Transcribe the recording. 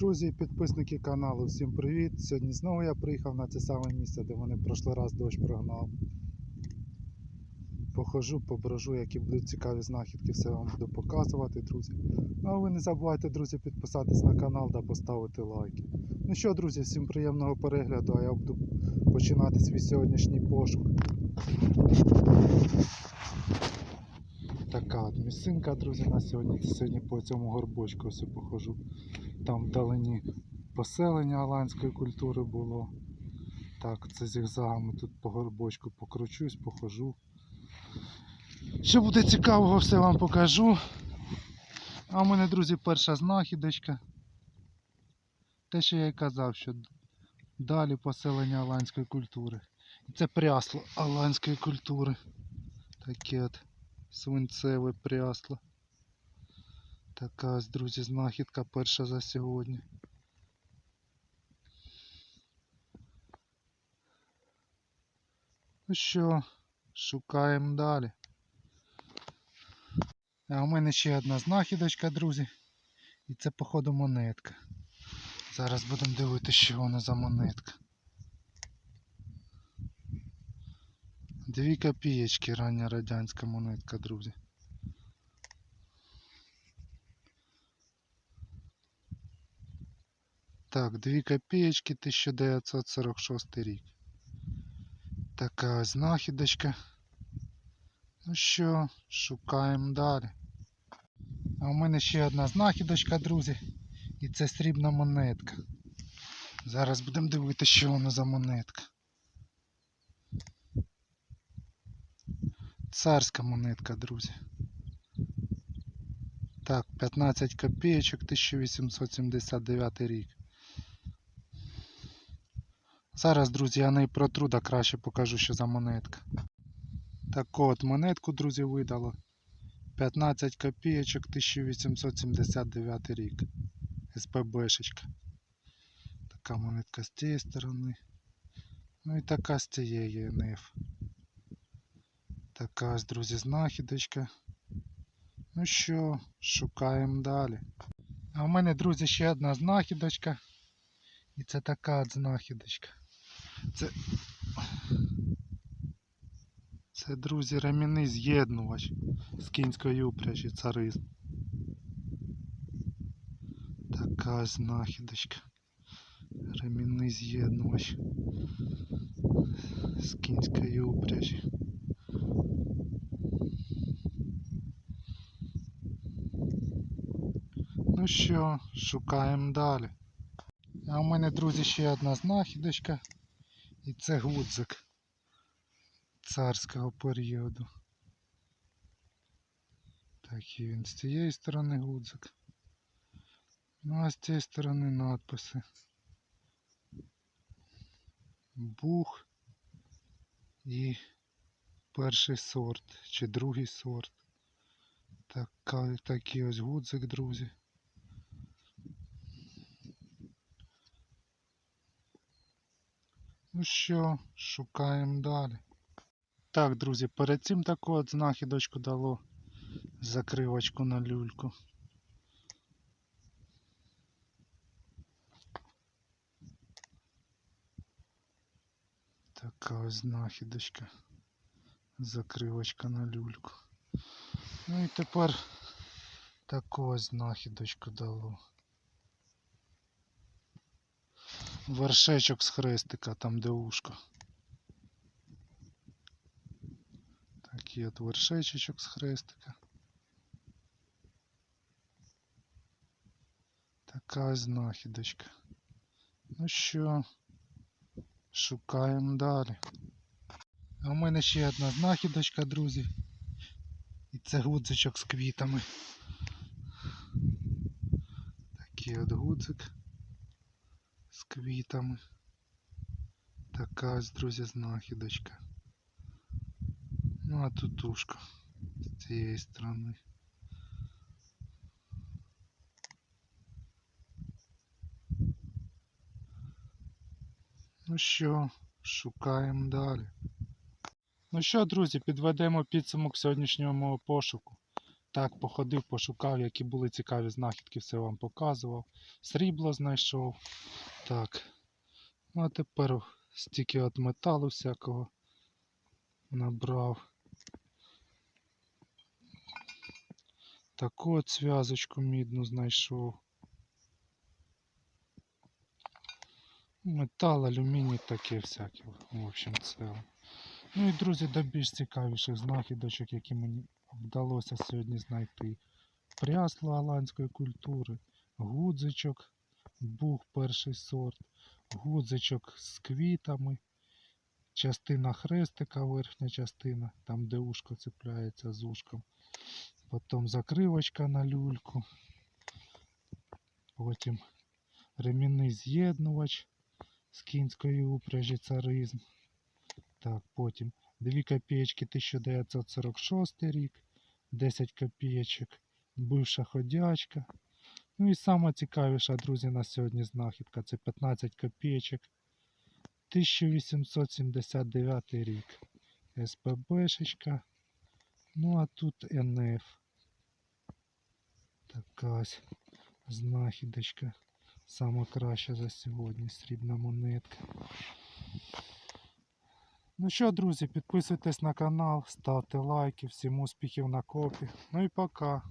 Друзі і підписники каналу, всім привіт! Сьогодні знову я приїхав на це саме місце, де мене в прошлий раз дощ прогнав. Похожу, поброжу, які будуть цікаві знахідки, все вам буду показувати, друзі. Ну а ви не забувайте, друзі, підписатись на канал та поставити лайки. Ну що, друзі, всім приємного перегляду, а я буду починати свій сьогоднішній пошук. Така місцинка, друзі, на сьогодні. Сьогодні по цьому горбочку я похожу. Там вдалині поселення аланської культури було. Так, це зігзагами тут по горбочку покручусь, похожу. Що буде цікавого, все вам покажу. А у мене, друзі, перша знахідочка. Те, що я і казав, що далі поселення аланської культури. І це прясло аланської культури. Таке от свинцеве прясло. Така ось, друзі, знахідка перша за сьогодні. Ну що, шукаємо далі. А у мене ще одна знахідочка, друзі. І це, походу, монетка. Зараз будемо дивитися, що вона за монетка. Дві копієчки, рання радянська монетка, друзі. Так, 2 копеечки 1946 рік. Така знахідочка. Ну що, шукаємо далі. А у мене ще одна знахідочка, друзі. І це срібна монетка. Зараз будемо дивитися, що вона за монетка. Царська монетка, друзі. Так, 15 копеечок, 1879 рік. Зараз, друзі, я не протру, да краще покажу, що за монетка. Так от, монетку, друзі, видало. 15 копійочок 1879 рік. СПБшечка. Така монетка з цієї сторони. Ну і така з цієї НФ. Така ось, друзі, знахідочка. Ну що, шукаємо далі. А в мене, друзі, ще одна знахідочка. І це така от знахідочка. Це. Це, друзі, ремінний з'єднувач з кінської упряжі царизм. Така знахідочка. Ремінний з'єднувач з кінської упряжі. Ну що, шукаємо далі. А у мене, друзі, ще одна знахідочка. І це гудзик царського періоду. Так, і він з цієї сторони гудзик. Ну а з цієї сторони надписи. Бух і перший сорт чи другий сорт. Така, такий ось гудзик, друзі. Ну що, шукаємо далі. Так, друзі, перед цим таку от знахідочку дало закривочку на люльку. Така ось знахідочка. Закривочка на люльку. Ну і тепер таку ось знахідочку дало. Вершечок з хрестика, там де ушко. Такий от вершечечок з хрестика. Така знахідочка. Ну що, шукаємо далі. А у мене ще одна знахідочка, друзі. І це гудзичок з квітами. Такий от гудзик квітами. Така ось, друзі, знахідочка. Ну а тут ушко з цієї сторони. Ну що, шукаємо далі. Ну що, друзі, підведемо підсумок сьогоднішнього мого пошуку. Так, походив, пошукав, які були цікаві знахідки, все вам показував. Срібло знайшов. Так. Ну а тепер стільки от металу всякого набрав. Таку от зв'язочку мідну знайшов. Метал, алюміній, таке всяке, в общем, ціле. Ну і друзі, до більш цікавіших знахідочок, які мені вдалося сьогодні знайти. Прясло голландської культури, гудзичок, бух перший сорт, гудзичок з квітами, частина хрестика, верхня частина, там де ушко цепляється з ушком. Потім закривочка на люльку. Потім ремінний з'єднувач з кінської упряжі царизм. Так, потім 2 копеечки 1946 рік, 10 копеечок, бивша ходячка. Ну і сама цікавіша, друзі, на сьогодні знахідка. Це 15 копеечок. 1879 рік. СПБшечка. Ну а тут НФ. Така ось знахідочка. Сама краща за сьогодні. Срібна монетка. Ну що, друзі, підписуйтесь на канал, ставте лайки, всім успіхів на копі. Ну і пока.